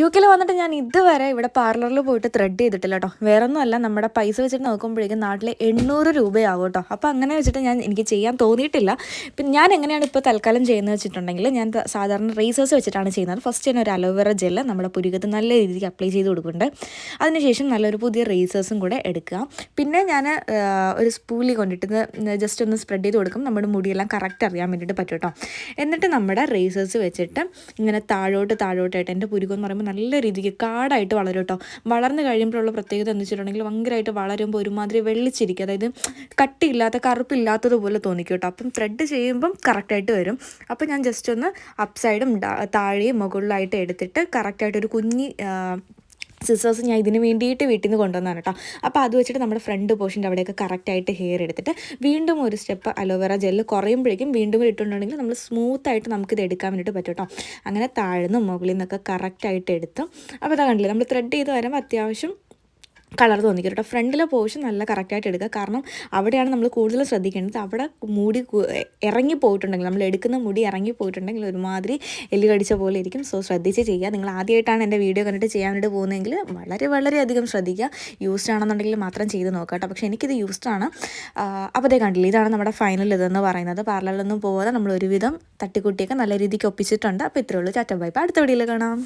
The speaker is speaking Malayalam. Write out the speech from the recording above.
യു കെയിൽ വന്നിട്ട് ഞാൻ ഇതുവരെ ഇവിടെ പാർലറിൽ പോയിട്ട് ത്രെഡ് ചെയ്തിട്ടില്ല കേട്ടോ വേറെ ഒന്നുമല്ല നമ്മുടെ പൈസ വെച്ചിട്ട് നോക്കുമ്പോഴേക്കും നാട്ടിലെ എണ്ണൂറ് രൂപയാവും കേട്ടോ അപ്പോൾ അങ്ങനെ വെച്ചിട്ട് ഞാൻ എനിക്ക് ചെയ്യാൻ തോന്നിയിട്ടില്ല. പിന്നെ ഞാൻ എങ്ങനെയാണ് ഇപ്പോൾ തൽക്കാലം ചെയ്യുന്നത് വെച്ചിട്ടുണ്ടെങ്കിൽ ഞാൻ സാധാരണ റേസേഴ്സ് വെച്ചിട്ടാണ് ചെയ്യുന്നത്. ഫസ്റ്റ് ഞാൻ ഒരു അലോവേറ ജെല്ല് നമ്മുടെ പുരുകത്ത് നല്ല രീതിക്ക് അപ്ലൈ ചെയ്ത് കൊടുക്കുന്നുണ്ട്. അതിനുശേഷം നല്ലൊരു പുതിയ റേസേഴ്സും കൂടെ എടുക്കുക. പിന്നെ ഞാൻ ഒരു സ്പൂലി കൊണ്ടിട്ട് ജസ്റ്റ് ഒന്ന് സ്പ്രെഡ് ചെയ്ത് കൊടുക്കും. നമ്മുടെ മുടിയെല്ലാം കറക്റ്റ് അറിയാൻ വേണ്ടിയിട്ട് പറ്റും കേട്ടോ എന്നിട്ട് നമ്മുടെ റേസേഴ്സ് വെച്ചിട്ട് ഇങ്ങനെ താഴോട്ട് താഴോട്ടായിട്ട് എന്റെ പുരുകം എന്ന് പറയുമ്പോൾ നല്ല രീതിക്ക് കാടായിട്ട് വളരും കേട്ടോ. വളർന്നു കഴിയുമ്പോഴുള്ള പ്രത്യേകത എന്ന് വെച്ചിട്ടുണ്ടെങ്കിൽ ഭയങ്കരമായിട്ട് വളരുമ്പോൾ ഒരുമാതിരി വെള്ളിച്ചിരിക്കും അതായത് കട്ടിയില്ലാത്ത കറുപ്പില്ലാത്തതുപോലെ തോന്നിക്കും കേട്ടോ. അപ്പം ത്രെഡ് ചെയ്യുമ്പം കറക്റ്റായിട്ട് വരും. അപ്പോൾ ഞാൻ ജസ്റ്റ് ഒന്ന് അപ്സൈഡും താഴെയും മുകളിലായിട്ട് എടുത്തിട്ട് കറക്റ്റായിട്ട് ഒരു കുഞ്ഞി സിസേഴ്സ് ഞാൻ ഇതിന് വേണ്ടിയിട്ട് വീട്ടിൽ നിന്ന് കൊണ്ടുവന്നാണ് കേട്ടോ. അപ്പോൾ അത് വെച്ചിട്ട് നമ്മുടെ ഫ്രണ്ട് പോർഷന്റെ അവിടെയൊക്കെ കറക്റ്റായിട്ട് ഹെയർ എടുത്തിട്ട് വീണ്ടും ഒരു സ്റ്റെപ്പ് അലോവേറ ജെല്ല് കുറയുമ്പോഴേക്കും വീണ്ടും ഇട്ടുണ്ടെങ്കിൽ നമ്മൾ സ്മൂത്തായിട്ട് നമുക്കിത് എടുക്കാൻ വേണ്ടിയിട്ട് പറ്റും കേട്ടോ. അങ്ങനെ താഴ്ന്നും മുകളിൽ നിന്നൊക്കെ കറക്റ്റായിട്ട് എടുത്തും അപ്പോൾ അതാ കണ്ടില്ലേ നമ്മൾ ത്രെഡ് ചെയ്ത് വരുമ്പോൾ അത്യാവശ്യം കളർ തോന്നിക്കും. കേട്ടോ ഫ്രണ്ടിലെ പോർഷൻ നല്ല കറക്റ്റായിട്ട് എടുക്കുക. കാരണം അവിടെയാണ് നമ്മൾ കൂടുതൽ ശ്രദ്ധിക്കേണ്ടത്. അവിടെ മുടി ഇറങ്ങി പോയിട്ടുണ്ടെങ്കിൽ നമ്മൾ എടുക്കുന്ന മുടി ഇറങ്ങി പോയിട്ടുണ്ടെങ്കിൽ ഒരുമാതിരി എല്ല് കടിച്ച പോലെ ഇരിക്കും. സോ ശ്രദ്ധിച്ച് ചെയ്യുക. നിങ്ങൾ ആദ്യമായിട്ടാണ് എന്റെ വീഡിയോ കണ്ടിട്ട് ചെയ്യാൻ വേണ്ടി പോകുന്നതെങ്കിൽ വളരെ വളരെയധികം ശ്രദ്ധിക്കുക. യൂസ്ഡ് ആണെന്നുണ്ടെങ്കിൽ മാത്രം ചെയ്ത് നോക്കുക കേട്ടോ. പക്ഷേ എനിക്കിത് യൂസ്ഡ് ആണ്. അപ്പോൾ അതേ കണ്ടില്ല ഇതാണ് നമ്മുടെ ഫൈനൽ ഇതെന്ന് പറയുന്നത്. പാർലറിലൊന്നും പോകാതെ നമ്മൾ ഒരുവിധം തട്ടിക്കുട്ടിയൊക്കെ നല്ല രീതിക്ക് ഒപ്പിച്ചിട്ടുണ്ട്. അപ്പോൾ ഇത്രയുള്ളൂ ചാറ്റ ബൈ അടുത്ത വീഡിയോയിൽ കാണാം.